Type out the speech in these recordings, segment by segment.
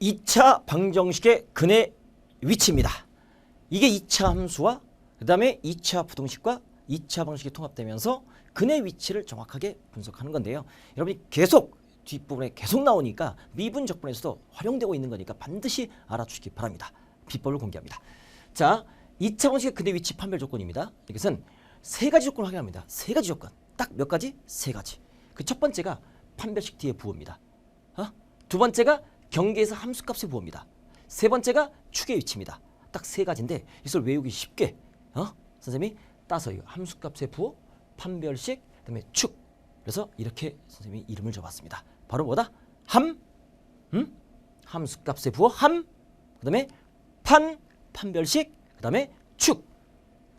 2차 방정식의 근의 위치입니다. 이게 2차 함수와 그 다음에 2차 부등식과 2차 방식이 통합되면서 근의 위치를 정확하게 분석하는 건데요. 여러분이 계속 뒷부분에 계속 나오니까 미분 적분에서도 활용되고 있는 거니까 반드시 알아주시기 바랍니다. 비법을 공개합니다. 자, 2차 방식의 근의 위치 판별 조건입니다. 이것은 세 가지 조건을 확인합니다. 세 가지 조건. 딱 몇 가지? 세 가지. 그 첫 번째가 판별식 뒤의 부호입니다. 어? 두 번째가 경계에서 함수값의 부호입니다. 세 번째가 축의 위치입니다. 딱 세 가지인데 이걸 외우기 쉽게 어? 선생님이 따서 이 함수값의 부호, 판별식, 그다음에 축. 그래서 이렇게 선생님이 이름을 줘봤습니다. 바로 뭐다? 함, 음? 함수값의 부호 함, 그다음에 판, 판별식, 그다음에 축.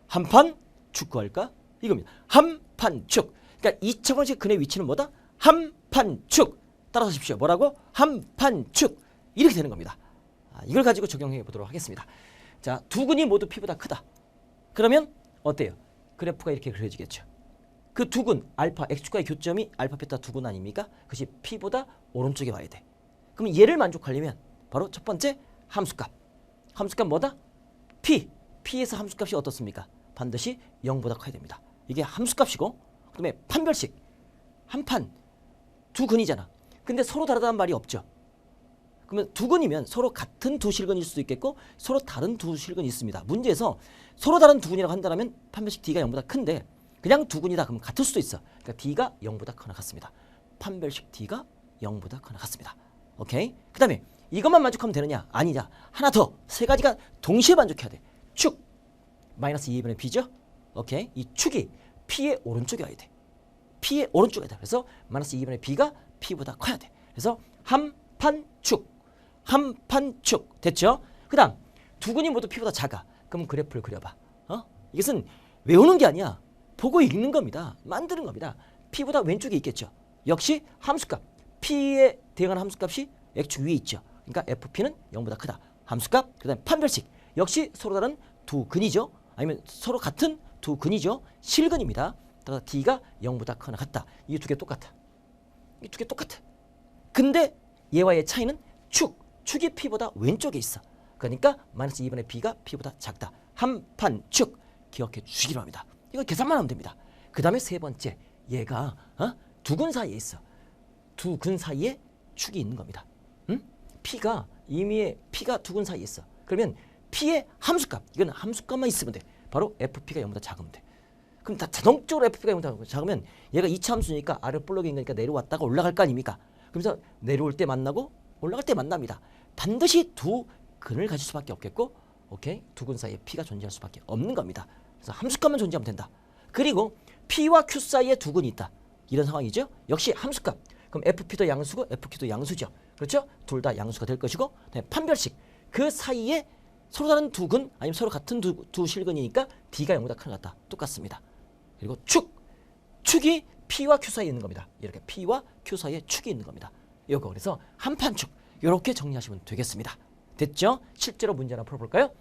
한판 축구할까? 이겁니다. 한판축. 그러니까 2차 방식 근의 위치는 뭐다? 한판축. 따라하십시오. 뭐라고? 한판축. 이렇게 되는 겁니다. 아, 이걸 가지고 적용해 보도록 하겠습니다. 자, 두 근이 모두 P보다 크다. 그러면 어때요? 그래프가 이렇게 그려지겠죠. 그 두 근, 알파, x축과의 교점이 알파, 베타 두 근 아닙니까? 그것이 P보다 오른쪽에 와야 돼. 그럼 얘를 만족하려면 바로 첫 번째 함수값. 함수값 뭐다? P. P에서 함수값이 어떻습니까? 반드시 0보다 커야 됩니다. 이게 함수값이고 그다음에 판별식. 한 판, 두 근이잖아. 근데 서로 다르다는 말이 없죠. 그러면 두 근이면 서로 같은 두 실근일 수도 있겠고 서로 다른 두 실근이 있습니다. 문제에서 서로 다른 두 근이라고 한다면 판별식 D가 0보다 큰데 그냥 두 근이다 그러면 같을 수도 있어. 그러니까 D가 0보다 커나 같습니다. 판별식 D가 0보다 커나 같습니다. 오케이? 그 다음에 이것만 만족하면 되느냐? 아니냐. 하나 더. 세 가지가 동시에 만족해야 돼. 축 마이너스 2분의 B죠? 오케이? 이 축이 P의 오른쪽에 와야 돼. P의 오른쪽에 돼. 그래서 마이너스 2분의 B가 P보다 커야 돼. 그래서 한판축, 한판축 됐죠? 그 다음 두 근이 모두 P보다 작아. 그럼 그래프를 그려봐. 어? 이것은 외우는 게 아니야. 보고 읽는 겁니다. 만드는 겁니다. P보다 왼쪽에 있겠죠. 역시 함수값 P에 대응하는 함수값이 X축 위에 있죠. 그러니까 FP는 0보다 크다. 함수값 그 다음 판별식 역시 서로 다른 두 근이죠. 아니면 서로 같은 두 근이죠. 실근입니다. 따라서 D가 0보다 크거나 같다. 이 두 개 똑같아. 이 두 개 똑같아. 근데 얘와 얘 차이는 축. 축이 P보다 왼쪽에 있어. 그러니까 마이너스 2분의 B가 P보다 작다. 한판 축. 기억해 주시기 바랍니다. 이거 계산만 하면 됩니다. 그 다음에 세 번째 얘가 어? 두근 사이에 있어. 두 근 사이에 축이 있는 겁니다. 응? P가 임의의 P가 두 근 사이에 있어. 그러면 P의 함수값 이건 함수값만 있으면 돼. 바로 FP가 0보다 작으면 돼. 그럼 다 자동적으로 FP가 0보다 작으면 얘가 2차 함수니까 아래 볼록에 있는 거니까 내려왔다가 올라갈 거 아닙니까? 그래서 내려올 때 만나고 올라갈 때 만납니다. 반드시 두 근을 가질 수밖에 없겠고 오케이 두 근 사이에 P가 존재할 수밖에 없는 겁니다. 그래서 함수값만 존재하면 된다. 그리고 P와 Q 사이에 두 근이 있다. 이런 상황이죠. 역시 함수값. 그럼 FP도 양수고 FQ도 양수죠. 그렇죠? 둘 다 양수가 될 것이고 판별식. 그 사이에 서로 다른 두 근 아니면 서로 같은 두, 두 실근이니까 D가 0보다 큰 것 같다. 똑같습니다. 그리고 축. 축이 P와 Q 사이에 있는 겁니다. 이렇게 P와 Q 사이에 축이 있는 겁니다. 이거 그래서 한판축. 이렇게 정리하시면 되겠습니다. 됐죠? 실제로 문제 하나 풀어볼까요?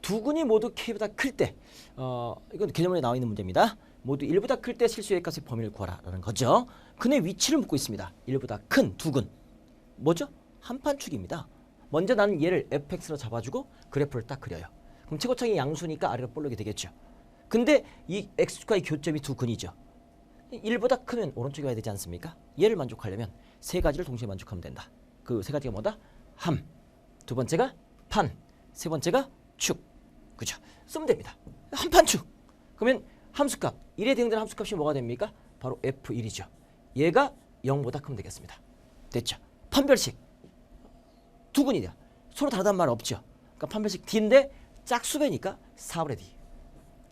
두 근이 모두 K보다 클 때, 어, 이건 개념문에 나와 있는 문제입니다. 모두 1보다 클 때 실수의 값의 범위를 구하라 라는 거죠. 근의 위치를 묻고 있습니다. 1보다 큰두 근. 뭐죠? 한판축입니다. 먼저 나는 얘를 fx로 잡아주고 그래프를 딱 그려요. 그럼 최고창이 양수니까 아래로 볼록이 되겠죠. 근데 이 x축과의 교점이 두 근이죠. 1보다 크면 오른쪽에 와야 되지 않습니까? 얘를 만족하려면 세 가지를 동시에 만족하면 된다. 그 세 가지가 뭐다? 함. 두 번째가 판. 세 번째가 축. 그죠? 쓰면 됩니다. 한판축. 그러면 함수값, 1에 대응되는 함수값이 뭐가 됩니까? 바로 F1이죠. 얘가 0보다 크면 되겠습니다. 됐죠? 판별식. 두 근이다. 서로 다르단 말 없죠. 그러니까 판별식 D인데 짝수배니까 4분의 D.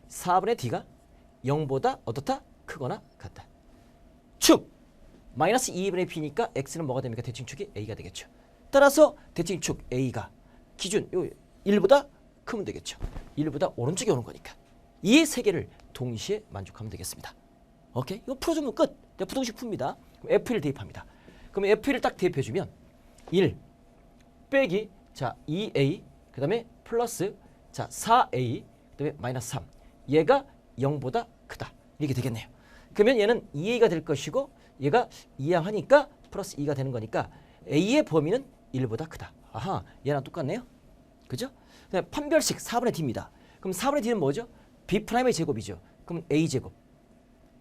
4분의 D가 0보다 어떻다? 크거나 같다. 축. 마이너스 2분의 B니까 X는 뭐가 됩니까? 대칭축이 A가 되겠죠. 따라서 대칭축 A가 기준 요 1보다 크면 되겠죠. 1보다 오른쪽에 오는 거니까. 이 세 개를 동시에 만족하면 되겠습니다. 오케이? 이거 풀어주면 끝. 이제 부동식 풉니다. 그럼 F1을 대입합니다. 그럼 F1을 딱 대입해주면 1 빼기 자 2A 그 다음에 플러스 자 4A 그 다음에 마이너스 3 얘가 0보다 크다 이렇게 되겠네요. 그러면 얘는 2A가 될 것이고 얘가 이항하니까 플러스 2가 되는 거니까 A의 범위는 1보다 크다. 아하, 얘랑 똑같네요. 그죠? 판별식 4분의 d입니다. 그럼 4분의 d는 뭐죠? b 프라임의 제곱이죠. 그럼 a 제곱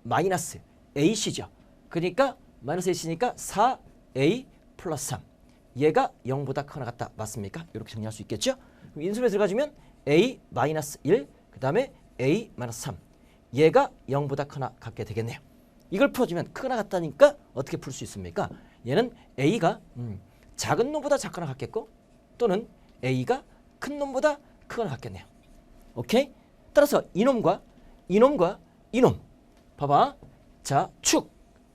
마이너스 ac죠. 그러니까 마이너스 ac니까 4a 플러스 3. 얘가 0보다 크거나 같다. 맞습니까? 이렇게 정리할 수 있겠죠? 그럼 인수분해 들어가주면 a 마이너스 1, 그 다음에 a 마이너스 3. 얘가 0보다 크거나 같게 되겠네요. 이걸 풀어주면 크거나 같다니까 어떻게 풀 수 있습니까? 얘는 a가 음, 작은 놈보다 작거나 같겠고 또는 a가 큰 놈보다 크거나 같겠네요. 오케이? 따라서 이놈과 이놈과 이놈 봐봐. 자, 축.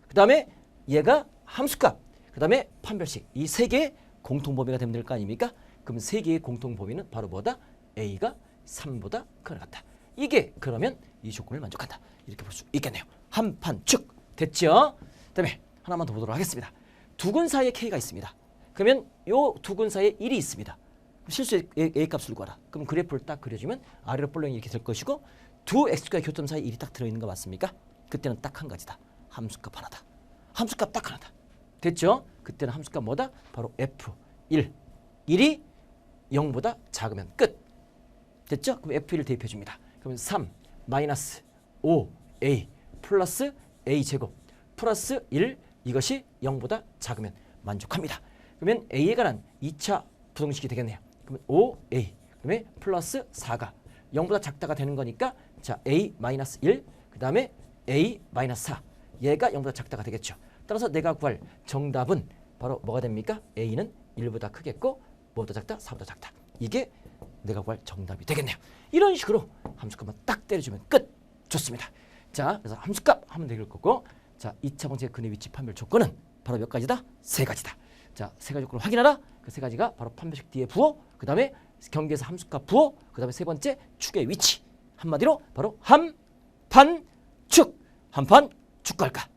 그 다음에 얘가 함수값. 그 다음에 판별식. 이 세 개의 공통 범위가 되면 될 거 아닙니까? 그럼 세 개의 공통 범위는 바로 뭐다? A가 3보다 크거나 같다. 이게 그러면 이 조건을 만족한다. 이렇게 볼 수 있겠네요. 한판 축. 됐죠? 그 다음에 하나만 더 보도록 하겠습니다. 두 근 사이에 K가 있습니다. 그러면 요 두 근 사이에 1이 있습니다. 실수의 A, 값을 구하라. 그럼 그래프를 딱 그려주면 아래로 볼록이 이렇게 될 것이고 두 x과의 교점 사이 1이 딱 들어있는 거 맞습니까? 그때는 딱 한 가지다. 함수값 하나다. 함수값 딱 하나다. 됐죠? 그때는 함수값 뭐다? 바로 f1. 1이 0보다 작으면 끝. 됐죠? 그럼 f1을 대입해 줍니다. 그러면 3 마이너스 5a 플러스 a 제곱 플러스 1 이것이 0보다 작으면 만족합니다. 그러면 a에 관한 2차 부등식이 되겠네요. 그러면 5a 그다음에 플러스 4가 0보다 작다가 되는 거니까 자 a 마이너스 1 그다음에 a 마이너스 4 얘가 0보다 작다가 되겠죠. 따라서 내가 구할 정답은 바로 뭐가 됩니까? a는 1보다 크겠고 뭐보다 작다? 4보다 작다. 이게 내가 구할 정답이 되겠네요. 이런 식으로 함수값만 딱 때려주면 끝. 좋습니다. 자, 그래서 함수값 하면 될 거고 자, 2차 방식의 근의 위치 판별 조건은 바로 몇 가지다? 세 가지다. 자, 세 가지 조건을 확인하라. 그 세 가지가 바로 판별식 뒤에 부호, 그 다음에 경계에서 함수값 부호, 그 다음에 세 번째 축의 위치. 한마디로 바로 함, 판, 축. 한판, 축 갈까?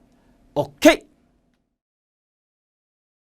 오케이.